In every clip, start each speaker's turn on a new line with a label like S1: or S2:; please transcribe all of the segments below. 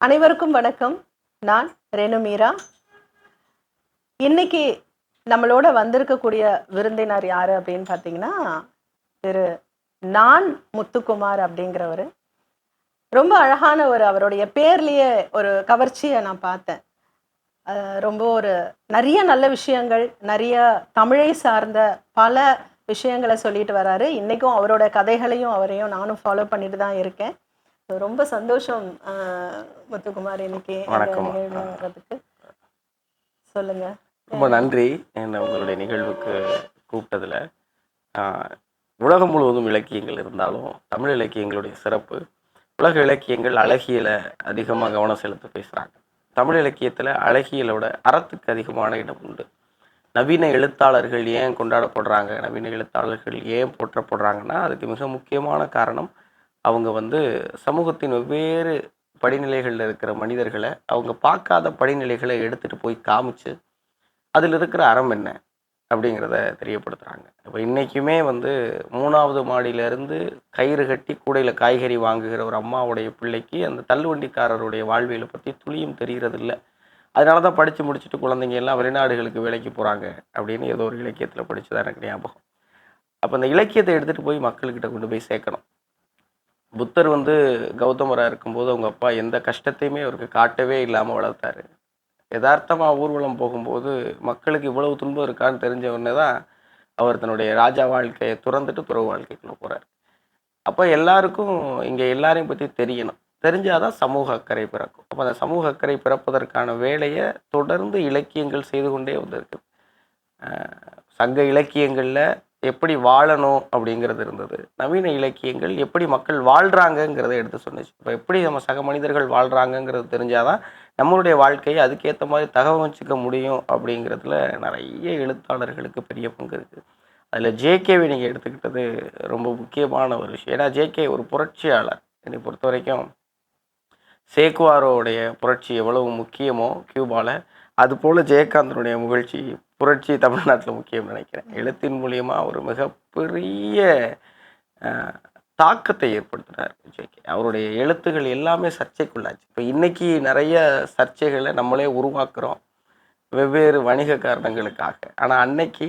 S1: அனைவருக்கும் வணக்கம். நான் ரேணு மீரா. இன்னைக்கு நம்மளோட வந்திருக்கக்கூடிய விருந்தினர் யார் அப்படின்னு பார்த்தீங்கன்னா திரு நான் முத்துக்குமார் அப்படிங்கிறவர். ரொம்ப அழகான ஒரு அவருடைய பேர்லேயே ஒரு கவர்ச்சியை நான் பார்த்தேன். ரொம்ப ஒரு நிறைய நல்ல விஷயங்கள் நிறைய தமிழை சார்ந்த பல விஷயங்களை சொல்லிட்டு வராரு. இன்றைக்கும் அவரோட கதைகளையும் அவரையும் நானும் ஃபாலோ பண்ணிட்டு தான் இருக்கேன். ரொம்ப சந்தோஷம் முத்துக்குமார் இன்னைக்கு
S2: வணக்கம்.
S1: வர்றதுக்கு. சொல்லுங்க.
S2: ரொம்ப நன்றி. என்ன உங்களுடைய நிகழ்வுக்கு கூப்பிட்டதுல. உலகம் முழுவதும் இலக்கியங்கள் இருந்தாலும் தமிழ் இலக்கியங்களுடைய சிறப்பு உலக இலக்கியங்கள் அழகியலை அதிகமாக கவனம் செலுத்த பேசுகிறாங்க தமிழ் இலக்கியத்தில் அழகியலோட அறத்துக்கு அதிகமான இடம் உண்டு. நவீன எழுத்தாளர்கள் ஏன் கொண்டாடப்படுறாங்க? நவீன எழுத்தாளர்கள் ஏன் போற்றப்படுறாங்கன்னா அதுக்கு மிக முக்கியமான காரணம் அவங்க வந்து சமூகத்தின் வெவ்வேறு படிநிலைகளில் இருக்கிற மனிதர்களை அவங்க பார்க்காத படிநிலைகளை எடுத்துகிட்டு போய் காமிச்சு அதில் இருக்கிற அறம் என்ன அப்படிங்கிறத தெரியப்படுத்துகிறாங்க இப்போ இன்றைக்குமே வந்து மூணாவது மாடியிலேருந்து கயிறு கட்டி கூடையில் காய்கறி வாங்குகிற ஒரு அம்மாவுடைய பிள்ளைக்கு அந்த தள்ளுவண்டிக்காரருடைய வாழ்வியலை பற்றி துளியும் தெரிகிறது இல்லை அதனால தான் படித்து முடிச்சுட்டு குழந்தைங்க எல்லாம் வெளிநாடுகளுக்கு வேலைக்கு போகிறாங்க அப்படின்னு ஏதோ ஒரு இலக்கியத்தில் படிச்சதா எனக்கு ஞாபகம். அப்போ அந்த இலக்கியத்தை எடுத்துகிட்டு போய் மக்கள்கிட்ட கொண்டு போய் சேர்க்கணும். புத்தர் வந்து கௌதமராக இருக்கும்போது அவங்க அப்பா எந்த கஷ்டத்தையுமே அவருக்கு காட்டவே இல்லாமல் வளர்த்தாரு. யதார்த்தமாக ஊர்வலம் போகும்போது மக்களுக்கு இவ்வளவு துன்பம் இருக்கான்னு தெரிஞ்ச உடனே தான் அவர் தன்னுடைய ராஜா வாழ்க்கையை துறந்துட்டு துறவு வாழ்க்கைக்குள்ள போகிறார் அப்போ எல்லாருக்கும் இங்கே எல்லாரையும் பற்றி தெரியணும். தெரிஞ்சாதான் சமூக அக்கறை பிறக்கும். அப்போ அந்த சமூக அக்கறை பிறப்பதற்கான வேலையை தொடர்ந்து இலக்கியங்கள் செய்து கொண்டே வந்திருக்கு. சங்க இலக்கியங்களில் எப்படி வாழணும் அப்படிங்கிறது இருந்தது. நவீன இலக்கியங்கள் எப்படி மக்கள் வாழ்கிறாங்கங்கிறத எடுத்து சொன்னிச்சு இப்போ எப்படி நம்ம சக மனிதர்கள் வாழ்கிறாங்கங்கிறது தெரிஞ்சாதான் நம்மளுடைய வாழ்க்கையை அதுக்கேற்ற மாதிரி தகவமைச்சிக்க முடியும் அப்படிங்கிறதுல நிறைய எழுத்தாளர்களுக்கு பெரிய பங்கு இருக்குது அதில் ஜேகேவை நீங்கள் எடுத்துக்கிட்டது ரொம்ப முக்கியமான ஒரு விஷயம். ஏன்னா ஜேகே ஒரு புரட்சியாளர். என்னை பொறுத்த வரைக்கும் சேக்குவாரோடைய புரட்சி எவ்வளவு முக்கியமோ கியூபாவில் அதுபோல் ஜெயகாந்தனுடைய முகழ்ச்சி புரட்சி தமிழ்நாட்டில் முக்கியம் நினைக்கிறேன். எழுத்தின் மூலியமா ஒரு மிகப்பெரிய தாக்கத்தை ஏற்படுத்தினார் ஜேகே அவருடைய எழுத்துகள் எல்லாமே சர்ச்சைக்குள்ளாச்சு. இப்போ இன்னைக்கு நிறைய சர்ச்சைகளை நம்மளே உருவாக்குறோம் வெவ்வேறு வணிக காரணங்களுக்காக. ஆனால் அன்னைக்கு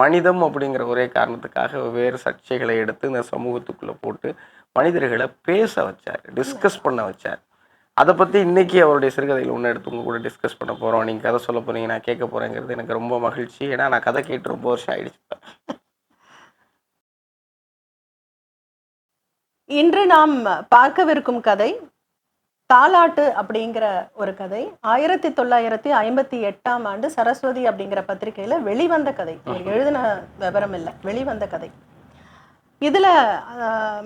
S2: மனிதம் அப்படிங்கிற ஒரே காரணத்துக்காக வெவ்வேறு சர்ச்சைகளை எடுத்து இந்த சமூகத்துக்குள்ளே போட்டு மனிதர்களை பேச வச்சார் டிஸ்கஸ் பண்ண வச்சார். அதை பற்றி இன்னைக்கு அவருடைய சிறுகதையில் ஒன்று எடுத்து உங்க கூட டிஸ்கஸ் பண்ண போகிறோம் நீங்கள் கதை சொல்ல போறீங்க நான் கேட்க போகிறேங்கிறது எனக்கு ரொம்ப மகிழ்ச்சி. ஏன்னா நான் கதை கேட்டு ரொம்ப வருஷம் ஆயிடுச்சு.
S1: இன்று நாம் பார்க்கவிருக்கும் கதை தாலாட்டு அப்படிங்கிற ஒரு கதை ஆயிரத்தி தொள்ளாயிரத்தி ஐம்பத்தி எட்டாம் ஆண்டு சரஸ்வதி அப்படிங்கிற பத்திரிகையில வெளிவந்த கதை. எழுதின விவரம் இல்லை வெளிவந்த கதை. இதுல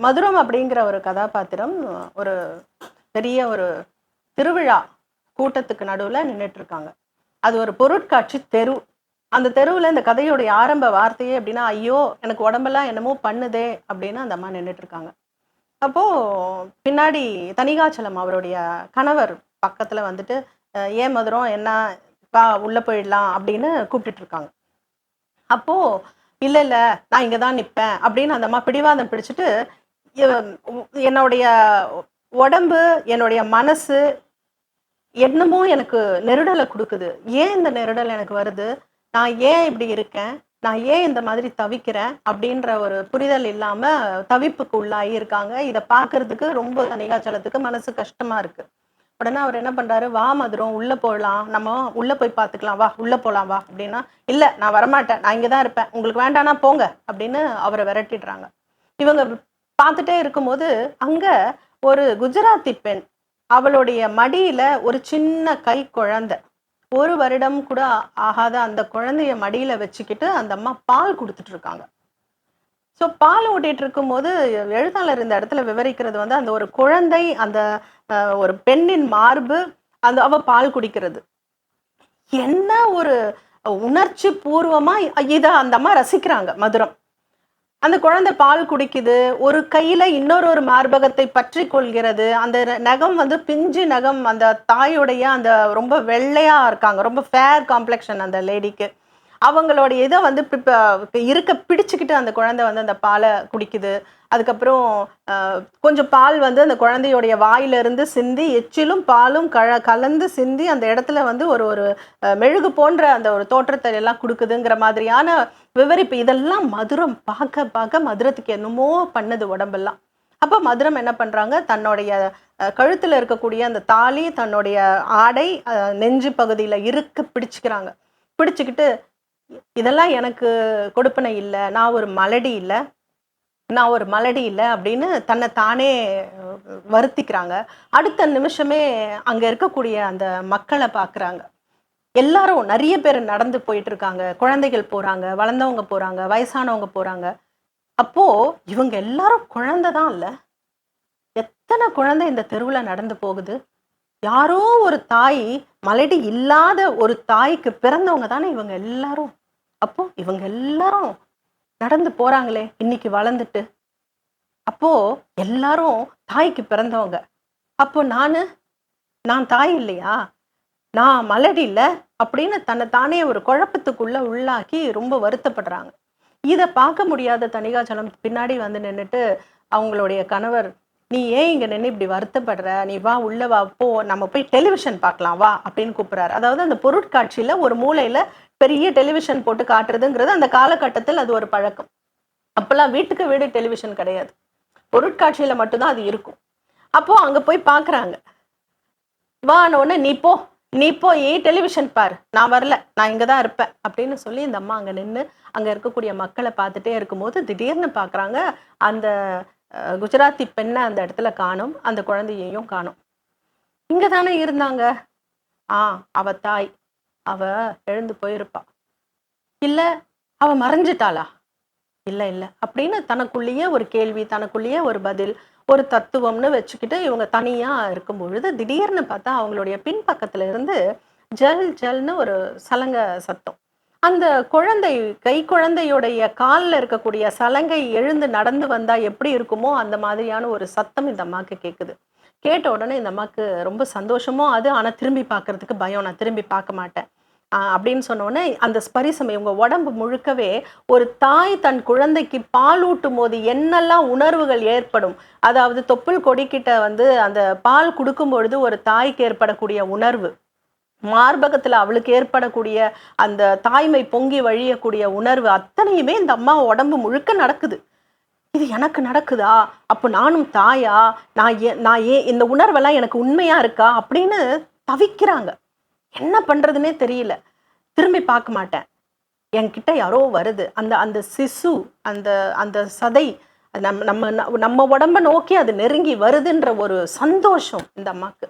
S1: மதுரம் அப்படிங்கிற ஒரு கதாபாத்திரம் ஒரு பெரிய ஒரு திருவிழா கூட்டத்துக்கு நடுவில் நின்றுட்டு இருக்காங்க அது ஒரு பொருட்காட்சி தெரு. அந்த தெருவில் இந்த கதையோடைய ஆரம்ப வார்த்தையே அப்படின்னா ஐயோ எனக்கு உடம்பெல்லாம் என்னமோ பண்ணுதே அப்படின்னு அந்த அம்மா நின்றுட்டு இருக்காங்க பின்னாடி தனிகாச்சலம் அவருடைய கணவர் பக்கத்தில் வந்துட்டு ஏன் மதுரம்? என்ன? வா உள்ளே போயிடலாம் அப்படின்னு கூப்பிட்டுட்டு இருக்காங்க அப்போது இல்லை இல்லை நான் இங்கே தான் நிற்பேன் அப்படின்னு அந்த அம்மா பிடிவாதம் பிடிச்சிட்டு என்னுடைய உடம்பு என்னுடைய மனசு என்னமோ எனக்கு நெருடலை கொடுக்குது. ஏன் இந்த நெருடல் எனக்கு வருது? நான் ஏன் இப்படி இருக்கேன்? நான் ஏன் இந்த மாதிரி தவிக்கிறேன்? அப்படின்ற ஒரு புரிதல் இல்லாம தவிப்புக்கு உள்ளாகி இருக்காங்க. இதை பார்க்கறதுக்கு ரொம்ப தனிகாச்சலத்துக்கு மனசு கஷ்டமா இருக்கு. உடனே அவர் என்ன பண்றாரு? வா மதுரம் உள்ள போகலாம். நம்ம உள்ள போய் பார்த்துக்கலாம். வா உள்ள போலாம் வா அப்படின்னா இல்ல நான் வரமாட்டேன். நான் இங்கே தான் இருப்பேன். உங்களுக்கு வேண்டானா போங்க. அப்படின்னு அவரை விரட்டிடுறாங்க. இவங்க பார்த்துட்டே இருக்கும்போது அங்க ஒரு குஜராத்தி பெண் அவளுடைய மடியில ஒரு சின்ன கை குழந்தை. ஒரு வருடம் கூட ஆகாத அந்த குழந்தைய மடியில வச்சுக்கிட்டு அந்த அம்மா பால் கொடுத்துட்டு இருக்காங்க. ஸோ பால் ஓட்டிட்டு இருக்கும்போது எழுத்தாளர் இந்த இடத்துல விவரிக்கிறது வந்து அந்த ஒரு குழந்தை அந்த ஒரு பெண்ணின் மார்பு அந்த அவ பால் குடிக்கிறது. என்ன ஒரு உணர்ச்சி பூர்வமா இதை அந்த அம்மா ரசிக்கிறாங்க மதுரம். அந்த குழந்தை பால் குடிக்குது ஒரு கையில இன்னொரு ஒரு மார்பகத்தை பற்றி கொள்கிறது. அந்த ந- நகம் வந்து பிஞ்சு நகம் அந்த தாயுடைய அந்த ரொம்ப வெள்ளையா இருக்காங்க ரொம்ப ஃபேர் காம்ப்ளெக்ஷன் அந்த லேடிக்கு அவங்களோட இதை வந்து இருக்க பிடிச்சுக்கிட்டு அந்த குழந்தை வந்து அந்த பாலை குடிக்குது. அதுக்கப்புறம் கொஞ்சம் பால் வந்து அந்த குழந்தையோடைய வாயிலிருந்து சிந்தி எச்சிலும் பாலும் கல கலந்து சிந்தி அந்த இடத்துல வந்து ஒரு ஒரு மெழுகு போன்ற அந்த ஒரு தோற்றத்தை எல்லாம் கொடுக்குதுங்கிற மாதிரியான விவரிப்பு. இதெல்லாம் மதுரம் பார்க்க பார்க்க மதுரத்துக்கு என்னமோ பண்ணுது உடம்பெல்லாம். அப்போ மதுரம் என்ன பண்ணுறாங்க தன்னுடைய கழுத்தில் இருக்கக்கூடிய அந்த தாலி தன்னுடைய ஆடை நெஞ்சு பகுதியில் இருக்க பிடிச்சிக்கிறாங்க. பிடிச்சிக்கிட்டு இதெல்லாம் எனக்கு கொடுப்பனை இல்லை. நான் ஒரு மலடி இல்லை. நான் ஒரு மலடி இல்லை அப்படின்னு தன்னை தானே வருத்திக்கிறாங்க. அடுத்த நிமிஷமே அங்கே இருக்கக்கூடிய அந்த மக்களை பார்க்குறாங்க எல்லாரும் நிறைய பேர் நடந்து போயிட்டு இருக்காங்க. குழந்தைகள் போகிறாங்க வளர்ந்தவங்க போகிறாங்க வயசானவங்க போகிறாங்க அப்போ இவங்க எல்லாரும் குழந்தை தான் இல்லை. எத்தனை குழந்தை இந்த தெருவில் நடந்து போகுது? யாரோ ஒரு தாய் மலடி இல்லாத ஒரு தாய்க்கு பிறந்தவங்க தானே இவங்க எல்லாரும். அப்போ இவங்க எல்லாரும் நடந்து போறாங்களே இன்னைக்கு வளர்ந்துட்டு. அப்போ எல்லாரும் தாய்க்கு பிறந்தவங்க. அப்போ நானு நான் தாய் இல்லையா? நான் மலடி இல்ல அப்படின்னு தன்னை தானே ஒரு குழப்பத்துக்குள்ள உள்ளாக்கி ரொம்ப வருத்தப்படுறாங்க. இதை பார்க்க முடியாத தணிகாச்சலம் பின்னாடி வந்து நின்றுட்டு அவங்களுடைய கணவர் நீ ஏன் இங்கே நின்று இப்படி வருத்தப்படுற? நீ வா உள்ள வா போ. நம்ம போய் டெலிவிஷன் பார்க்கலாம் வா அப்படின்னு கூப்பிட்றாரு. அதாவது அந்த பொருட்காட்சியில் ஒரு மூலையில் பெரிய டெலிவிஷன் போட்டு காட்டுறதுங்கிறது அந்த காலகட்டத்தில் அது ஒரு பழக்கம். அப்போல்லாம் வீட்டுக்கு வீடு டெலிவிஷன் கிடையாது. பொருட்காட்சியில மட்டும்தான் அது இருக்கும். அப்போது அங்கே போய் பார்க்குறாங்க. வானோடனே நீ போ நீ போ ஏ டெலிவிஷன் பார். நான் வரல. நான் இங்கே தான் இருப்பேன். அப்படின்னு சொல்லி இந்த அம்மா அங்கே நின்று அங்கே இருக்கக்கூடிய மக்களை பார்த்துட்டே இருக்கும்போது திடீர்னு பார்க்குறாங்க அந்த குஜராத்தி பெண்ணை அந்த இடத்துல காணும். அந்த குழந்தையையும் காணும். இங்கே தானே இருந்தாங்க. ஆ அவ தாய். அவ எழுந்து போயிருப்பா. இல்லை அவ மறைஞ்சிட்டாளா? இல்லை இல்லை. அப்படின்னு தனக்குள்ளேயே ஒரு கேள்வி தனக்குள்ளேயே ஒரு பதில் ஒரு தத்துவம்னு வச்சுக்கிட்டு இவங்க தனியா இருக்கும் பொழுது திடீர்னு பார்த்தா அவங்களுடைய பின்பக்கத்துல இருந்து ஜல் ஜல்னு ஒரு சலங்க சத்தம். அந்த குழந்தை கை குழந்தையுடைய காலில் இருக்கக்கூடிய சலங்கை எழுந்து நடந்து வந்தால் எப்படி இருக்குமோ அந்த மாதிரியான ஒரு சத்தம் இந்த அம்மாவுக்கு கேட்குது கேட்ட உடனே இந்த அம்மாவுக்கு ரொம்ப சந்தோஷமோ அது ஆனால் திரும்பி பார்க்கறதுக்கு பயம். நான் திரும்பி பார்க்க மாட்டேன். அப்படின்னு சொன்னோடனே அந்த ஸ்பரிசம் இவங்க உடம்பு முழுக்கவே ஒரு தாய் தன் குழந்தைக்கு பால் ஊட்டும் போது என்னெல்லாம் உணர்வுகள் ஏற்படும். அதாவது தொப்புள் கொடிக்கிட்ட வந்து அந்த பால் கொடுக்கும் பொழுது ஒரு தாய்க்கு ஏற்படக்கூடிய உணர்வு. மார்பகத்தில் அவளுக்கு ஏற்படக்கூடிய அந்த தாய்மை பொங்கி வழியக்கூடிய உணர்வு அத்தனையுமே இந்த அம்மா உடம்பு முழுக்க நடக்குது. இது எனக்கு நடக்குதா? அப்போ நானும் தாயா? நான் ஏன் நான் ஏன் இந்த உணர்வெல்லாம் எனக்கு உண்மையாக இருக்கா? அப்படின்னு தவிக்கிறாங்க. என்ன பண்ணுறதுனே தெரியல. திரும்பி பார்க்க மாட்டேன். என்கிட்ட யாரோ வருது. அந்த அந்த சிசு அந்த அந்த சதை நம் நம்ம நம்ம நம்ம உடம்ப நோக்கி அது நெருங்கி வருதுன்ற ஒரு சந்தோஷம் இந்த அம்மாவுக்கு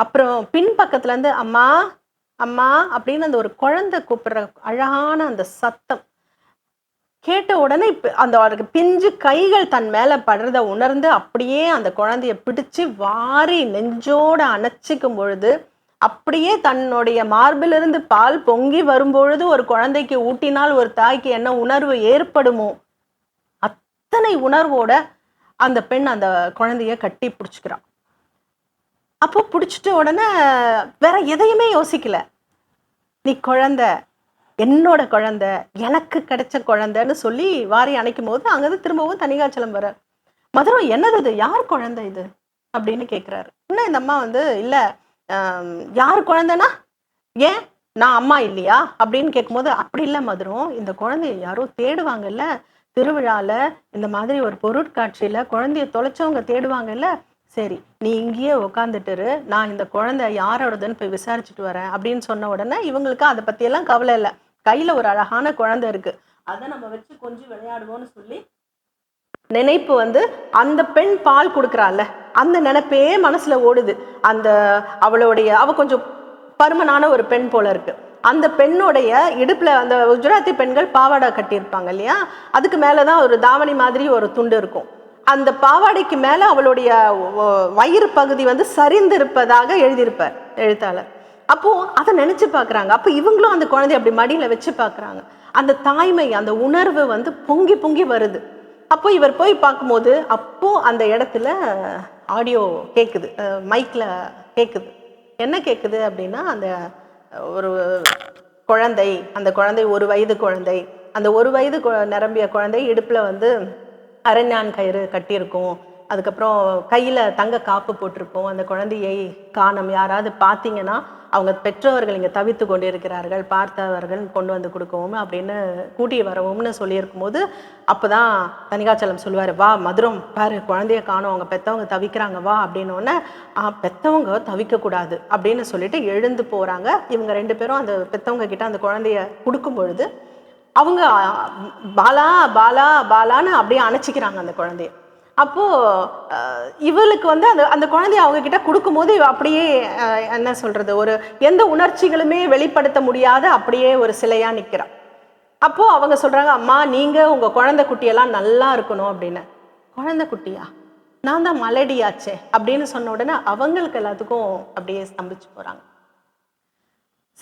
S1: அப்புறம் பின்பக்கத்துல இருந்து அம்மா அம்மா அப்படின்னு அந்த ஒரு குழந்தை கூப்பிடுற அழகான அந்த சத்தம் கேட்ட உடனே இப்போ அந்த அவருக்கு பிஞ்சு கைகள் தன் மேலே படுறத உணர்ந்து அப்படியே அந்த குழந்தைய பிடிச்சு வாரி நெஞ்சோடு அணைச்சிக்கும் பொழுது அப்படியே தன்னுடைய மார்பிலிருந்து பால் பொங்கி வரும்பொழுது ஒரு குழந்தைக்கு ஊட்டினால் ஒரு தாய்க்கு என்ன உணர்வு ஏற்படுமோ அத்தனை உணர்வோட அந்த பெண் அந்த குழந்தைய கட்டி பிடிச்சிக்கிறான். அப்போ பிடிச்சிட்ட உடனே வேற எதையுமே யோசிக்கல. நீ குழந்த என்னோட குழந்த எனக்கு கிடைச்ச குழந்தைன்னு சொல்லி வாரி அணைக்கும் போது அங்கேருந்து திரும்பவும் தனிகாச்சலம் வர மதுரம் என்னது இது? யார் குழந்தை இது? அப்படின்னு கேட்குறாரு இன்னும் இந்த அம்மா வந்து இல்லை யார் குழந்தைனா? ஏன்? நான் அம்மா இல்லையா? அப்படின்னு கேட்கும்போது அப்படி இல்லை மதுரம் இந்த குழந்தைய யாரோ தேடுவாங்கல்ல திருவிழாவில் இந்த மாதிரி ஒரு பொருட்காட்சியில் குழந்தைய தொலைச்சவங்க தேடுவாங்கல்ல சரி நீ இங்கேயே உட்காந்துட்டுரு நான் இந்த குழந்தை யாரோடதுன்னு போய் விசாரிச்சுட்டு வரேன் அப்படின்னு சொன்ன உடனே இவங்களுக்கு அதை பற்றியெல்லாம் கவலை இல்லை. கையில் ஒரு அழகான குழந்தை இருக்கு. அதை நம்ம வச்சு கொஞ்சம் விளையாடுவோம்னு சொல்லி நினைப்பு வந்து அந்த பெண் பால் கொடுக்குறாள்ல அந்த நினைப்பே மனசில் ஓடுது. அந்த அவளுடைய அவள் கொஞ்சம் பருமனான ஒரு பெண் போல இருக்கு. அந்த பெண்ணுடைய இடுப்புல அந்த குஜராத்தி பெண்கள் பாவாடை கட்டியிருப்பாங்க இல்லையா? அதுக்கு மேலே தான் ஒரு தாவணி மாதிரி ஒரு துண்டு இருக்கும். அந்த பாவாடைக்கு மேல அவளுடைய வயிறு பகுதி வந்து சரிந்திருப்பதாக எழுதியிருப்பார் எழுத்தாளர். அப்போ அதை நினைச்சு பார்க்குறாங்க. அப்போ இவங்களும் அந்த குழந்தைய அப்படி மடியில வச்சு பார்க்குறாங்க. அந்த தாய்மை அந்த உணர்வு வந்து பொங்கி பொங்கி வருது. அப்போ இவர் போய் பார்க்கும்போது அப்போ அந்த இடத்துல ஆடியோ கேட்குது மைக்ல கேட்குது என்ன கேட்குது அப்படின்னா அந்த ஒரு குழந்தை அந்த குழந்தை ஒரு வயது குழந்தை அந்த ஒரு வயது நிரம்பிய குழந்தை இடுப்புல வந்து அரண்யான் கயிறு கட்டியிருக்கும். அதுக்கப்புறம் கையில் தங்க காப்பு போட்டிருக்கும். அந்த குழந்தையை காணம். யாராவது பார்த்தீங்கன்னா அவங்க பெற்றவர்கள் இங்கே தவித்து கொண்டிருக்கிறார்கள். பார்த்தவர்கள் கொண்டு வந்து கொடுக்கவும் அப்படின்னு கூட்டி வரவும்னு சொல்லியிருக்கும் போது அப்போ தான் தனிகாச்சலம் சொல்லுவார் வா மதுரம் பாரு குழந்தைய காணும். அவங்க பெற்றவங்க தவிக்கிறாங்க. வா அப்படின்னோடனே பெற்றவங்க தவிக்கக்கூடாது அப்படின்னு சொல்லிட்டு எழுந்து போகிறாங்க இவங்க ரெண்டு பேரும் அந்த பெற்றவங்க கிட்ட அந்த குழந்தைய கொடுக்கும் பொழுது அவங்க பாலா பாலா பாலான்னு அப்படியே அணைச்சிக்கிறாங்க அந்த குழந்தைய. அப்போது இவளுக்கு வந்து அந்த அந்த குழந்தைய அவங்க கிட்ட கொடுக்கும்போது அப்படியே என்ன சொல்கிறது ஒரு எந்த உணர்ச்சிகளுமே வெளிப்படுத்த முடியாத அப்படியே ஒரு சிலையாக நிற்கிறான் அப்போது அவங்க சொல்கிறாங்க அம்மா நீங்கள் உங்கள் குழந்தை குட்டியெல்லாம் நல்லா இருக்கணும் அப்படின்னு. குழந்தை குட்டியா? நான் தான் மலடியாச்சே அப்படின்னு சொன்ன உடனே அவங்களுக்கு எல்லாத்துக்கும் அப்படியே ஸ்தம்பிச்சு போகிறாங்க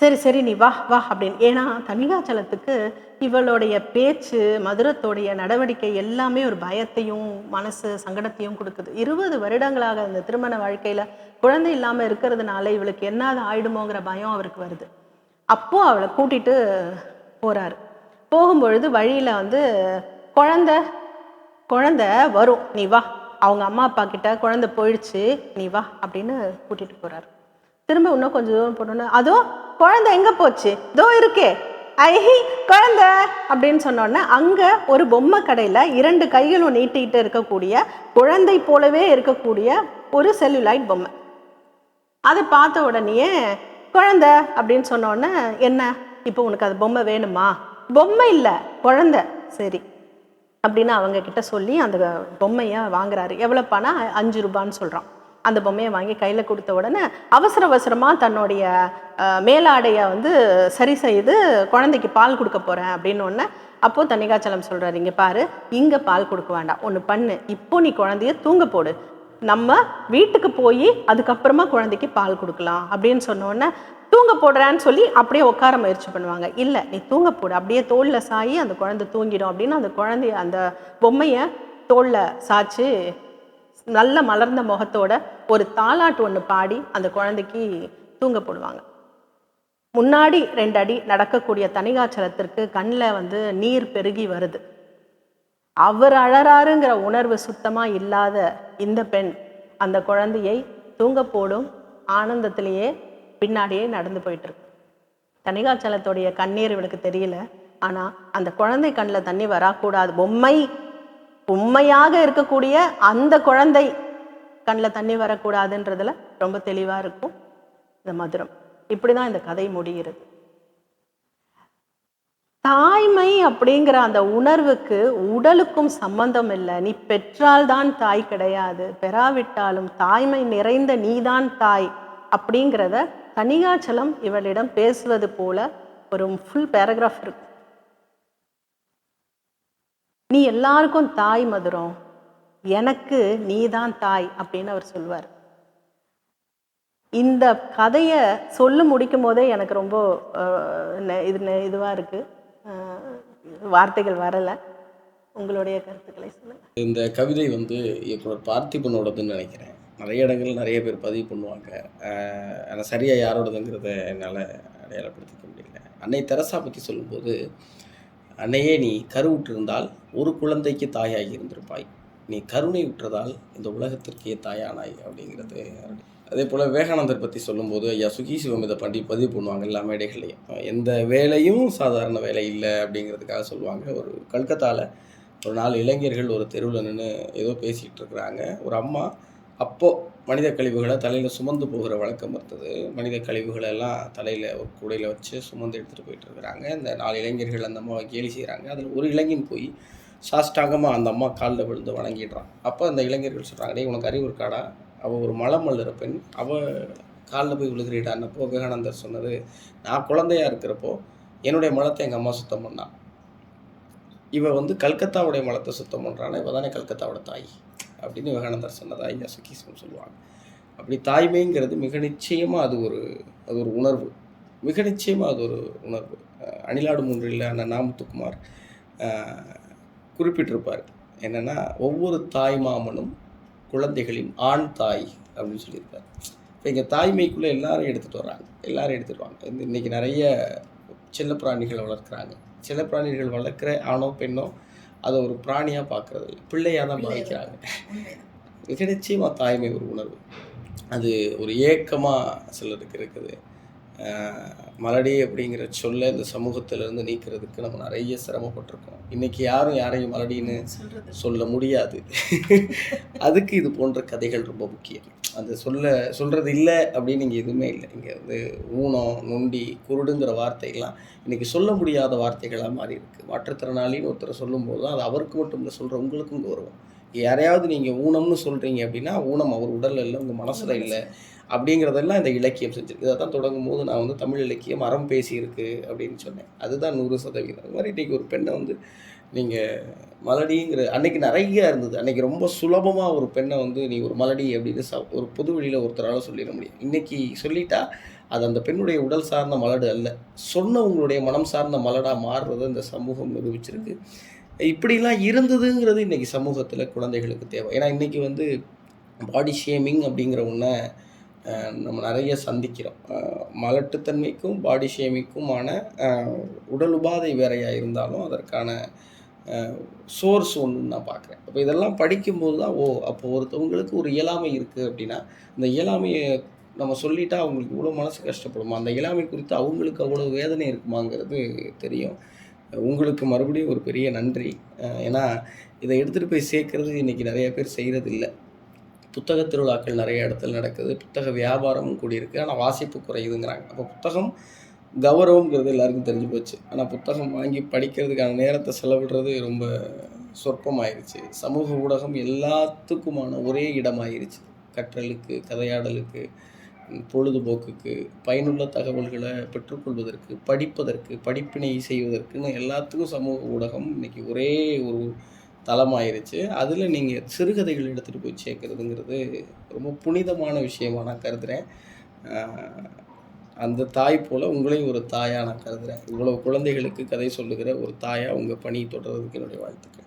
S1: சரி சரி நீ வா வா அப்படின்னு. ஏன்னா தணிகாச்சலத்துக்கு இவளுடைய பேச்சு மதுரத்தோடைய நடவடிக்கை எல்லாமே ஒரு பயத்தையும் மனசு சங்கடத்தையும் கொடுக்குது. இருபது வருடங்களாக இந்த திருமண வாழ்க்கையில் குழந்தை இல்லாமல் இருக்கிறதுனால இவளுக்கு என்னது ஆயிடுமோங்கிற பயம் அவருக்கு வருது. அப்போ அவளை கூட்டிட்டு போறாரு. போகும்பொழுது வழியில் வந்து குழந்த குழந்த வரும். நீ வா. அவங்க அம்மா அப்பா கிட்ட குழந்தை போயிடுச்சு. நீ வா அப்படின்னு கூட்டிட்டு போறாரு. திரும்ப இன்னும் கொஞ்சம் தூரம் போனோன்னே அதோ குழந்தை எங்கே போச்சு? இதோ இருக்கே. ஐஹி குழந்த. அப்படின்னு சொன்னோடனே அங்கே ஒரு பொம்மை கடையில் இரண்டு கைகளும் நீட்டிக்கிட்டு இருக்கக்கூடிய குழந்தை போலவே இருக்கக்கூடிய ஒரு செல்லுலைட் பொம்மை. அதை பார்த்த உடனேயே குழந்த அப்படின்னு சொன்னோடனே என்ன? இப்போ உனக்கு அது பொம்மை வேணுமா? பொம்மை இல்லை குழந்த. சரி. அப்படின்னு அவங்க கிட்ட சொல்லி அந்த பொம்மையை வாங்குறாரு. எவ்வளோப்பானா அஞ்சு ரூபான்னு சொல்கிறான் அந்த பொம்மையை வாங்கி கையில் கொடுத்த உடனே அவசர அவசரமாக தன்னுடைய மேலாடையை வந்து சரி செய்து குழந்தைக்கு பால் கொடுக்க போகிறேன் அப்படின்னு ஒன்று அப்போது தன்னிகாச்சலம் சொல்கிறாரு இங்கே பாரு இங்கே பால் கொடுக்க வேண்டாம். ஒன்று பண்ணு. இப்போ நீ குழந்தைய தூங்க போடு. நம்ம வீட்டுக்கு போய் அதுக்கப்புறமா குழந்தைக்கு பால் கொடுக்கலாம். அப்படின்னு சொன்னோடனே தூங்க போடுறான்னு சொல்லி அப்படியே உட்கார முயற்சி பண்ணுவாங்க. இல்லை நீ தூங்க போடு. அப்படியே தோளில் சாயி அந்த குழந்தை தூங்கிடும். அப்படின்னு அந்த குழந்தைய அந்த பொம்மையை தோளில் சாய்ச்சி நல்ல மலர்ந்த முகத்தோட ஒரு தாலாட்டு ஒன்று பாடி அந்த குழந்தைக்கு தூங்க போடுவாங்க. முன்னாடி ரெண்டு அடி நடக்கக்கூடிய தனிகாச்சலத்திற்கு கண்ணில் வந்து நீர் பெருகி வருது. அவர் அழறாருங்கிற உணர்வு சுத்தமாக இல்லாத இந்த பெண் அந்த குழந்தையை தூங்க போடும் ஆனந்தத்திலேயே பின்னாடியே நடந்து போயிட்டுருக்கு. தனிகாச்சலத்துடைய கண்ணீர் இவளுக்கு தெரியல. ஆனால் அந்த குழந்தை கண்ணில் தண்ணி வரக்கூடாது. பொம்மை உண்மையாக இருக்கக்கூடிய அந்த குழந்தை கண்ணில் தண்ணி வரக்கூடாதுன்றதுல ரொம்ப தெளிவாக இருக்கும். இந்த மதுரம். இப்படி தான் இந்த கதை முடிகிறது. தாய்மை அப்படிங்கிற அந்த உணர்வுக்கு உடலுக்கும் சம்பந்தம் இல்லை. நீ பெற்றால்தான் தாய் கிடையாது. பெறாவிட்டாலும் தாய்மை நிறைந்த நீதான் தாய் அப்படிங்கிறத தனிகாச்சலம் இவளிடம் பேசுவது போல ஒரு ஃபுல் பேராகிராஃப் இருக்கும். நீ எல்லாருக்கும் தாய் மதுரம். எனக்கு நீ தான் தாய் அப்படின்னு அவர் சொல்வார். இந்த கதையை சொல்லி முடிக்கும் போதே எனக்கு ரொம்ப நெ- இது நெ- இருக்குது வார்த்தைகள் வரலை. உங்களுடைய கருத்துக்களை சொல்லுங்கள்
S2: இந்த கவிதை வந்து இயக்குனர் பார்த்திபனோடதுன்னு நினைக்கிறேன். நிறைய இடங்கள்ல நிறைய பேர் பதிவு பண்ணுவாங்க. ஆனால் சரியாக யாரோடதுங்கிறத என்னால் அடையாளப்படுத்திக்க முடியல. அன்னை தெரசா பற்றி சொல்லும்போது அன்னையே நீ கருவுற்றிருந்தால் ஒரு குழந்தைக்கு தாயாகி இருந்திருப்பாய். நீ கருணை உற்றதால் இந்த உலகத்திற்கே தாயானாய் அப்படிங்கிறது அதே போல் விவேகானந்தர் பற்றி சொல்லும்போது ஐயா சுகி சிவம் இதை பண்ணி பதிவு பண்ணுவாங்க எல்லா மேடைகள்லையும். எந்த வேலையும் சாதாரண வேலை இல்லை அப்படிங்கிறதுக்காக சொல்லுவாங்க. ஒரு கல்கத்தாவில் ஒரு நாலு இளைஞர்கள் ஒரு தெருவில் நின்று ஏதோ பேசிகிட்டு இருக்கிறாங்க. ஒரு அம்மா அப்போது மனித கழிவுகளை தலையில் சுமந்து போகிற வழக்கம் இருந்தது மனித கழிவுகளை எல்லாம் தலையில் ஒரு கூடையில் வச்சு சுமந்து எடுத்துகிட்டு போயிட்டு இருக்கிறாங்க. இந்த நாலு இளைஞர்கள் அந்த அம்மாவை கேலி செய்கிறாங்க அதில் ஒரு இளைஞன் போய் சாஷ்டாங்கமாக அந்த அம்மா காலில் விழுந்து வணங்கிடுறான். அப்போ அந்த இளைஞர்கள் சொல்கிறாங்க டே உனக்கு அறிவு இருக்காடா? அவள் ஒரு மலம் மல்லுற பெண். அவள் காலில் போய் விழுகிறீடான்னப்போ விவேகானந்தர் சொன்னது நான் குழந்தையா இருக்கிறப்போ என்னுடைய மலத்தை எங்கள் அம்மா சுத்தம் பண்ணான் இவள் வந்து கல்கத்தாவுடைய மலத்தை சுத்தம் பண்ணுறான்னா இவள் தானே கல்கத்தாவோட தாய். அப்படின்னு விவேகானந்தர் சொன்னதாக ஐயா சுக்கீஸ்வரம் சொல்லுவாங்க. அப்படி தாய்மைங்கிறது மிக நிச்சயமாக அது ஒரு அது ஒரு உணர்வு. மிக நிச்சயமாக அது ஒரு உணர்வு. அணிலாடு மூன்றில் அண்ணன் நாமத்துக்குமார் குறிப்பிட்டிருப்பார். என்னென்னா ஒவ்வொரு தாய் மாமனும் குழந்தைகளின் ஆண் தாய் அப்படின்னு சொல்லியிருக்காரு. இப்போ இங்கே தாய்மைக்குள்ளே எல்லாரும் எடுத்துகிட்டு வராங்க எல்லாரும் எடுத்துகிட்டு வாங்க. இன்றைக்கி நிறைய செல்ல பிராணிகள் வளர்க்குறாங்க. செல்லப்பிராணிகள் வளர்க்குற ஆணோ பெண்ணோ அதை ஒரு பிராணியாக பார்க்கறது. பிள்ளையாக தான் பாதிக்கிறாங்க மிக நிச்சயமாக தாய்மை ஒரு உணர்வு. அது ஒரு ஏக்கமாக சிலருக்கு இருக்குது. மலடி அப்படிங்கிற சொல்ல இந்த சமூகத்திலேருந்து நீக்கிறதுக்கு நம்ம நிறைய சிரமப்பட்டிருக்கோம். இன்னைக்கு யாரும் யாரையும் மலடின்னு சொல்ல முடியாது. அதுக்கு இது போன்ற கதைகள் ரொம்ப முக்கியம். அந்த சொல்ல சொல்கிறது இல்லை அப்படின்னு இங்கே எதுவுமே இல்லை. இங்கே வந்து ஊனம் நொண்டி குருடுங்கிற வார்த்தைகள்லாம் இன்றைக்கி சொல்ல முடியாத வார்த்தைகளாக மாறி இருக்கு. மாற்றுத்திறனாளின்னு ஒருத்தர் சொல்லும்போது தான் அது அவருக்கு மட்டும் இல்லை சொல்கிற உங்களுக்கும் கௌரவம். யாரையாவது நீங்கள் ஊனம்னு சொல்கிறீங்க அப்படின்னா ஊனம் அவர் உடல்ல இல்லை உங்கள் மனசில் இல்லை. அப்படிங்கிறதெல்லாம் இந்த இலக்கியம் செஞ்சிருக்கு. இதை தான் தொடங்கும் போது நான் வந்து தமிழ் இலக்கியம் அறம் பேசியிருக்கு அப்படின்னு சொன்னேன். அதுதான் நூறு சதவீதம். அது மாதிரி இன்றைக்கி ஒரு பெண்ணை வந்து நீங்கள் மலடிங்கிற அன்னைக்கு நிறைய இருந்தது. அன்னைக்கு ரொம்ப சுலபமாக ஒரு பெண்ணை வந்து நீ ஒரு மலடி அப்படின்னு ச ஒரு பொது வழியில் ஒருத்தரால் சொல்லிட முடியும். இன்னைக்கு சொல்லிட்டா அது அந்த பெண்ணுடைய உடல் சார்ந்த மலடு அல்ல. சொன்னவங்களுடைய மனம் சார்ந்த மலடாக மாறுறதை இந்த சமூகம் நிரூபிச்சிருக்கு. இப்படிலாம் இருந்ததுங்கிறது இன்னைக்கு சமூகத்தில் குழந்தைகளுக்கு தேவை. ஏன்னா இன்னைக்கு வந்து பாடி ஷேமிங் அப்படிங்கிற ஒன்றை நம்ம நிறைய சந்திக்கிறோம். மலட்டுத்தன்மைக்கும் பாடி ஷேமிக்குமான உடல் உபாதை வேறையாக இருந்தாலும் அதற்கான சோர்ஸ் ஒன்று நான் பார்க்குறேன். அப்போ இதெல்லாம் படிக்கும்போது தான் ஓ அப்போ ஒருத்தவங்களுக்கு ஒரு இயலாமை இருக்குது அப்படின்னா அந்த இயலாமையை நம்ம சொல்லிட்டா அவங்களுக்கு இவ்வளோ மனசு கஷ்டப்படுமா? அந்த இயலாமை குறித்து அவங்களுக்கு அவ்வளோ வேதனை இருக்குமாங்கிறது தெரியும். உங்களுக்கு மறுபடியும் ஒரு பெரிய நன்றி. ஏன்னா இதை எடுத்துகிட்டு போய் சேர்க்கறது இன்றைக்கி நிறைய பேர் செய்கிறது இல்லை புத்தக திருவிழாக்கள் நிறைய இடத்துல நடக்குது. புத்தக வியாபாரமும் கூடியிருக்கு. ஆனால் வாசிப்பு குறையுதுங்கிறாங்க. அப்போ புத்தகம் கௌரவங்கிறது எல்லாருக்கும் தெரிஞ்சு போச்சு. ஆனால் புத்தகம் வாங்கி படிக்கிறதுக்கான நேரத்தை செலவிடுறது ரொம்ப சொற்பமாயிருச்சு. சமூக ஊடகம் எல்லாத்துக்குமான ஒரே இடமாயிருச்சு. கற்றலுக்கு கதையாடலுக்கு பொழுதுபோக்குக்கு பயனுள்ள தகவல்களை பெற்றுக்கொள்வதற்கு படிப்பதற்கு படிப்பினை செய்வதற்குன்னு எல்லாத்துக்கும் சமூக ஊடகம் இன்னைக்கு ஒரே ஒரு தளமாயிருச்சு. அதில் நீங்கள் சிறுகதைகள் எடுத்துகிட்டு போய் சேர்க்குறதுங்கிறது ரொம்ப புனிதமான விஷயமாக நான் கருதுகிறேன் அந்த தாய் போல் உங்களையும் ஒரு தாயாக நான் கருதுகிறேன் இவ்வளோ குழந்தைகளுக்கு கதை சொல்லுகிற ஒரு தாயாக உங்கள் பணி தொடர்றதுக்கு என்னுடைய வாழ்த்துக்கள்.